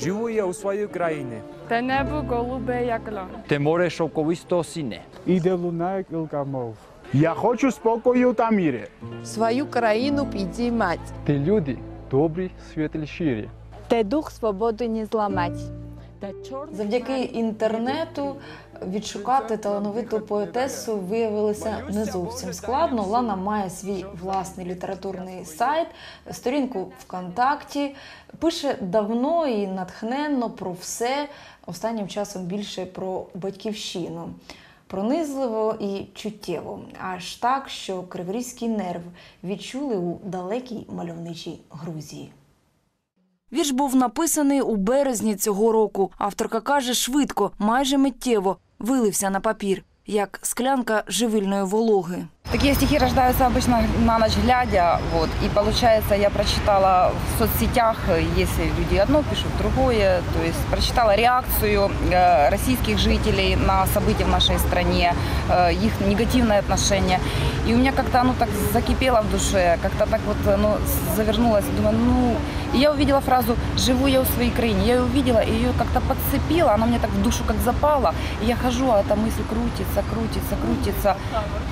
Живу я у своїй країні. Те небо голубе, як лан. Те море шовковисто сине. Іде луна, як ілка мов. Я хочу спокою та міри. свою країну підіймать. Те люди добрі, світлі, щирі. Те дух свободи не зламать. Завдяки інтернету відшукати талановиту поетесу виявилося не зовсім складно. Лана має свій власний літературний сайт, сторінку ВКонтакті, пише давно і натхненно про все, останнім часом більше про батьківщину. Пронизливо і чуттєво, аж так, що криворізький нерв відчули у далекій мальовничій Грузії. Вірш був написаний у березні цього року. Авторка каже, швидко, майже миттєво вилився на папір, як склянка живильної вологи. Такие стихи рождаются обычно на ночь глядя, вот, и получается я прочитала в соцсетях, если люди одно пишут, другое, то есть прочитала реакцию э, российских жителей на события в нашей стране, э, их негативное отношение, и у меня как-то оно так закипело в душе, как-то так вот оно завернулось, думаю, ну, и я увидела фразу «живу я у своей краине», я ее увидела, и ее как-то подцепила, она мне так в душу как запала, и я хожу, а эта мысль крутится, крутится, крутится,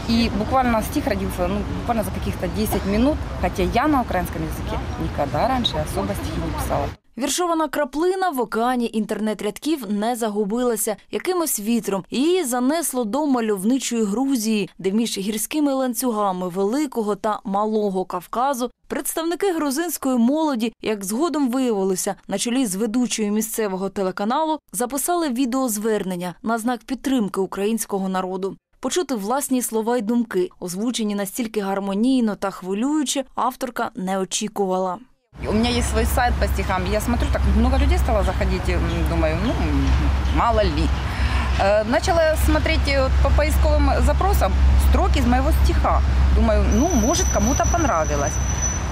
и буквально стих родился, ну, буквально за каких-то 10 минут, хотя я на украинском языке никогда раньше особо стихи не писала. Віршована краплина в океані інтернет-рядків не загубилася якимось вітром. Її занесло до мальовничої Грузії, де між гірськими ланцюгами Великого та Малого Кавказу представники грузинської молоді, як згодом виявилося, на чолі з ведучою місцевого телеканалу записали відеозвернення на знак підтримки українського народу. Почути власні слова й думки, озвучені настільки гармонійно та хвилююче, авторка не очікувала. У меня есть свой сайт по стихам. Я смотрю, так много людей стало заходить. и, м, Думаю, ну, мало ли. Э, Начала я смотреть э, вот по поисковым запросам строки из моего стиха. Думаю, ну, может, кому-то понравилось.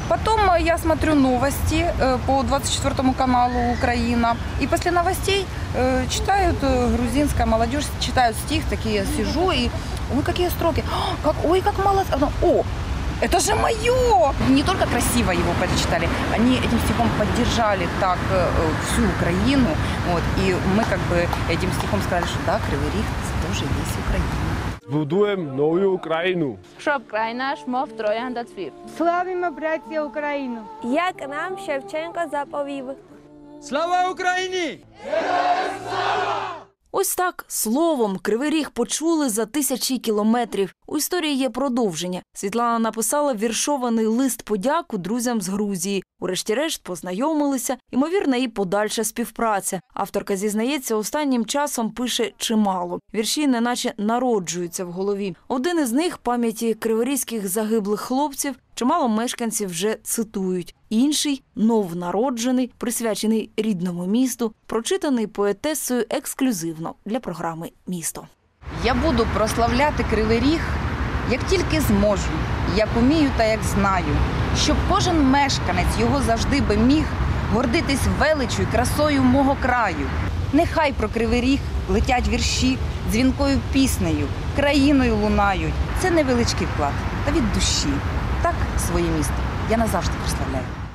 Потом э, я смотрю новости э, по 24 каналу Украина. И после новостей э, читают грузинская молодежь, читают стих, такие сижу и, ой, какие строки, «А, как, ой, как мало, о, это же мое! Не только красиво его прочитали, они этим стихом поддержали так всю Украину. Вот, и мы как бы этим стихом сказали, что да, Кривый Рих тоже есть Украина. Збудуємо нову Україну. Щоб край наш мов троянда цвів. Славімо, браття, Україну. Як нам Шевченко заповів. Слава Україні! Ось так словом Кривий Ріг почули за тисячі кілометрів. У історії є продовження. Світлана написала віршований лист подяку друзям з Грузії. Урешті-решт познайомилися. Ймовірна і подальша співпраця. Авторка зізнається, останнім часом пише чимало. Вірші неначе народжуються в голові. Один із них пам'яті криворізьких загиблих хлопців. Чимало мешканців вже цитують. Інший новонароджений, присвячений рідному місту, прочитаний поетесою ексклюзивно для програми Місто. Я буду прославляти Кривий Ріг, як тільки зможу, як умію та як знаю, щоб кожен мешканець його завжди би міг гордитись величю й красою мого краю. Нехай про Кривий Ріг летять вірші дзвінкою піснею, країною лунають. Це невеличкий вклад, та від душі. Так своє місто я назавжди прославляю.